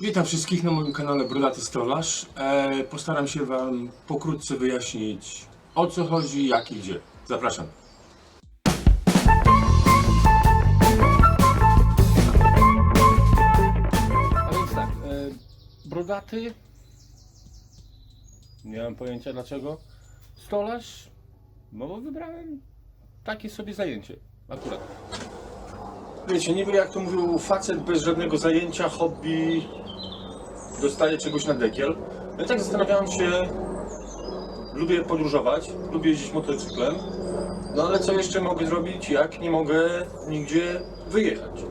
Witam wszystkich na moim kanale Brodaty Stolarz. E, postaram się Wam pokrótce wyjaśnić o co chodzi, jak i gdzie. Zapraszam. A więc tak, e, brodaty. Nie mam pojęcia dlaczego. Stolarz. No bo wybrałem takie sobie zajęcie. Akurat. Wiecie, niby jak to mówił facet bez żadnego zajęcia, hobby, dostaje czegoś na dekiel. Ja tak zastanawiałem się, lubię podróżować, lubię jeździć motocyklem, no ale co jeszcze mogę zrobić, jak nie mogę nigdzie wyjechać?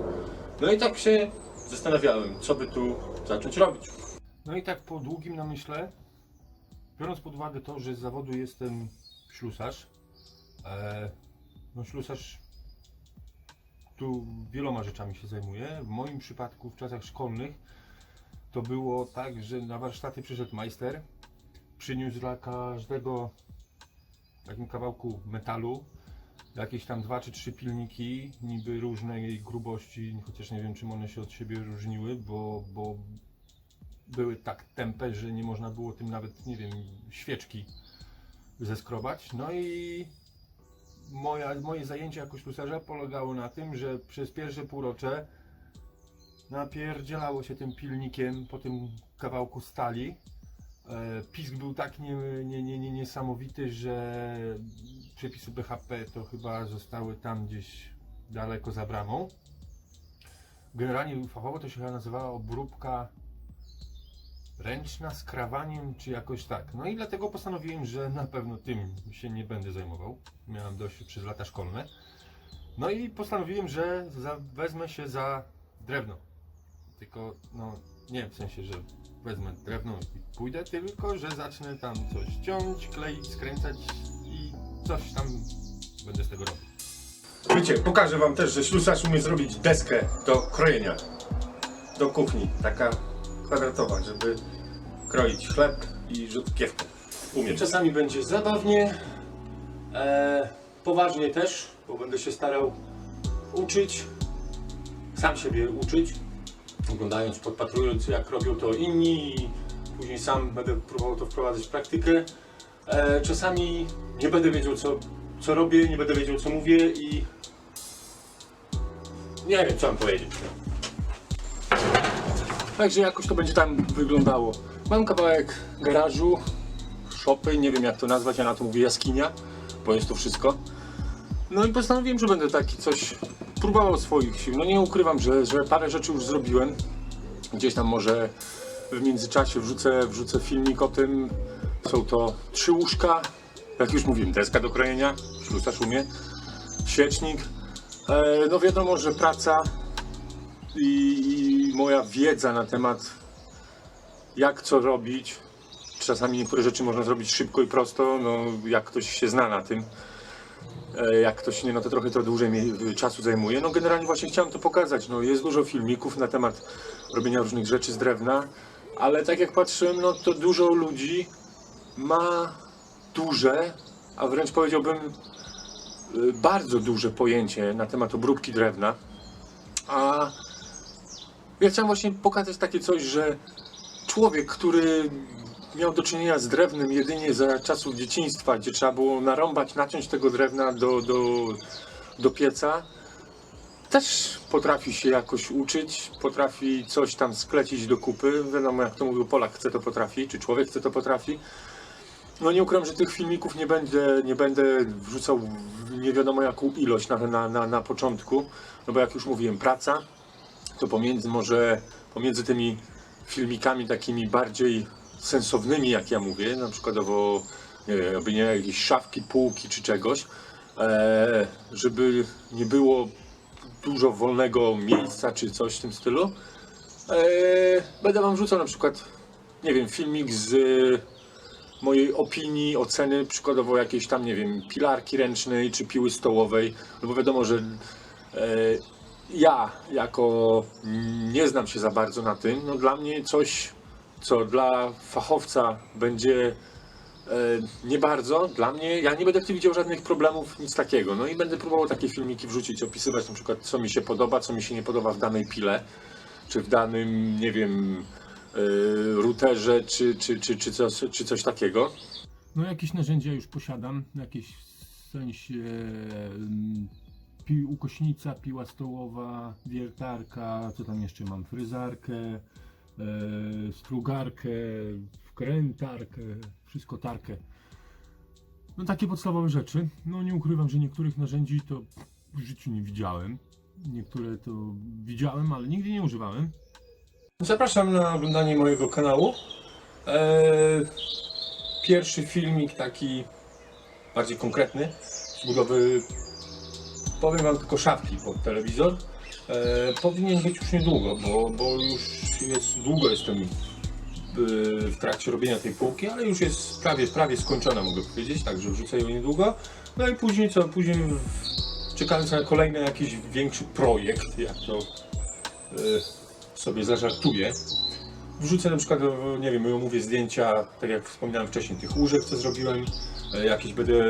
No i tak się zastanawiałem, co by tu zacząć robić. No i tak po długim namyśle, biorąc pod uwagę to, że z zawodu jestem ślusarz, e, no ślusarz tu wieloma rzeczami się zajmuje. W moim przypadku w czasach szkolnych to było tak, że na warsztaty przyszedł majster, przyniósł dla każdego takim kawałku metalu jakieś tam dwa czy trzy pilniki, niby różnej grubości, chociaż nie wiem czym one się od siebie różniły, bo, bo były tak tępe, że nie można było tym nawet, nie wiem, świeczki zeskrobać. No i moja, moje zajęcie jako ślusarza polegało na tym, że przez pierwsze półrocze napierdzielało się tym pilnikiem po tym kawałku stali. E, Pisk był tak nie, nie, nie, nie, niesamowity, że przepisy BHP to chyba zostały tam gdzieś daleko za bramą. Generalnie fachowo to się nazywała obróbka ręczna z krawaniem, czy jakoś tak. No i dlatego postanowiłem, że na pewno tym się nie będę zajmował. Miałem dość przez lata szkolne. No i postanowiłem, że za, wezmę się za drewno. Tylko, no, nie w sensie, że wezmę drewno i pójdę, tylko że zacznę tam coś ciąć, kleić, skręcać i coś tam będę z tego robił. Wiecie, pokażę wam też, że ślusarz umie zrobić deskę do krojenia. Do kuchni, taka kwadratowa, żeby kroić chleb i rzutkiewkę. Umiem. Czasami będzie zabawnie, e, poważnie też, bo będę się starał uczyć, sam siebie uczyć, oglądając, podpatrując jak robią to inni i później sam będę próbował to wprowadzać w praktykę. E, czasami nie będę wiedział co, co robię, nie będę wiedział co mówię i nie wiem co mam powiedzieć. Także jakoś to będzie tam wyglądało. Mam kawałek garażu, szopy, nie wiem jak to nazwać, ja na to mówię jaskinia, bo jest to wszystko. No i postanowiłem, że będę taki coś próbował swoich sił. No nie ukrywam, że, że parę rzeczy już zrobiłem. Gdzieś tam może w międzyczasie wrzucę, wrzucę filmik o tym. Są to trzy łóżka, jak już mówiłem, deska do krojenia, ślusarz umie, świecznik. E, no wiadomo, że praca i, i moja wiedza na temat jak co robić. Czasami niektóre rzeczy można zrobić szybko i prosto, no jak ktoś się zna na tym. E, Jak ktoś nie, no to trochę to dłużej mi czasu zajmuje. No generalnie właśnie chciałem to pokazać. No jest dużo filmików na temat robienia różnych rzeczy z drewna, ale tak jak patrzyłem, no to dużo ludzi ma duże, a wręcz powiedziałbym y, bardzo duże pojęcie na temat obróbki drewna. A ja chciałem właśnie pokazać takie coś, że człowiek, który miał do czynienia z drewnem jedynie za czasów dzieciństwa, gdzie trzeba było narąbać, naciąć tego drewna do, do, do pieca, też potrafi się jakoś uczyć, potrafi coś tam sklecić do kupy. Wiadomo, jak to mówił Polak, chce to potrafi, czy człowiek chce to potrafi. No nie ukrywam, że tych filmików nie będę, nie będę wrzucał nie wiadomo jaką ilość na, na, na, na początku, no bo jak już mówiłem, praca, to pomiędzy może pomiędzy tymi filmikami takimi bardziej sensownymi, jak ja mówię, na przykładowo nie wiem, nie jakieś szafki, półki czy czegoś, e, żeby nie było dużo wolnego miejsca czy coś w tym stylu. E, będę wam wrzucał na przykład, nie wiem, filmik z mojej opinii, oceny, przykładowo jakiejś tam, nie wiem, pilarki ręcznej czy piły stołowej, no bo wiadomo, że e, ja jako nie znam się za bardzo na tym, no dla mnie coś, co dla fachowca będzie e, nie bardzo, dla mnie, ja nie będę w tym widział żadnych problemów, nic takiego. No i będę próbował takie filmiki wrzucić, opisywać na przykład co mi się podoba, co mi się nie podoba w danej pile. czy w danym, nie wiem, y, routerze, czy, czy, czy, czy, coś, czy coś takiego. No jakieś narzędzia już posiadam, jakieś w sensie mm, pi, ukośnica, piła stołowa, wiertarka, co tam jeszcze mam, fryzarkę, e, strugarkę, wkrętarkę, wszystko tarkę. No takie podstawowe rzeczy. No nie ukrywam, że niektórych narzędzi to w życiu nie widziałem. Niektóre to widziałem, ale nigdy nie używałem. Zapraszam na oglądanie mojego kanału. Eee, pierwszy filmik taki bardziej konkretny z budowy, powiem wam tylko szafki pod telewizor. Eee, powinien być już niedługo, bo, bo już jest długo jestem yy, w trakcie robienia tej półki, ale już jest prawie, prawie skończona mogę powiedzieć, także wrzucę ją niedługo. No i później co, później czekając na kolejny jakiś większy projekt, jak to yy, sobie zażartuję. Wrzucę na przykład, e, nie wiem, omówię zdjęcia, tak jak wspominałem wcześniej, tych łóżek, co zrobiłem, e, jakieś będę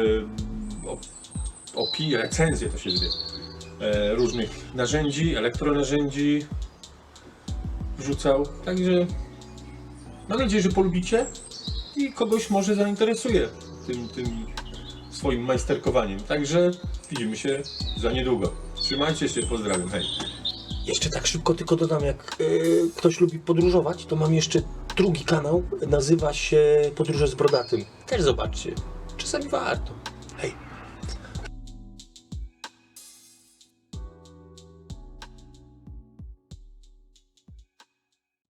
op- opinię, recenzję to się zwie, e, różnych narzędzi, elektronarzędzi wrzucał, także mam nadzieję, że polubicie i kogoś może zainteresuje tym, tym swoim majsterkowaniem, także widzimy się za niedługo. Trzymajcie się, pozdrawiam, hej. Jeszcze tak szybko tylko dodam, jak y, ktoś lubi podróżować, to mam jeszcze drugi kanał, nazywa się Podróże z Brodatym. Też zobaczcie, czasami warto.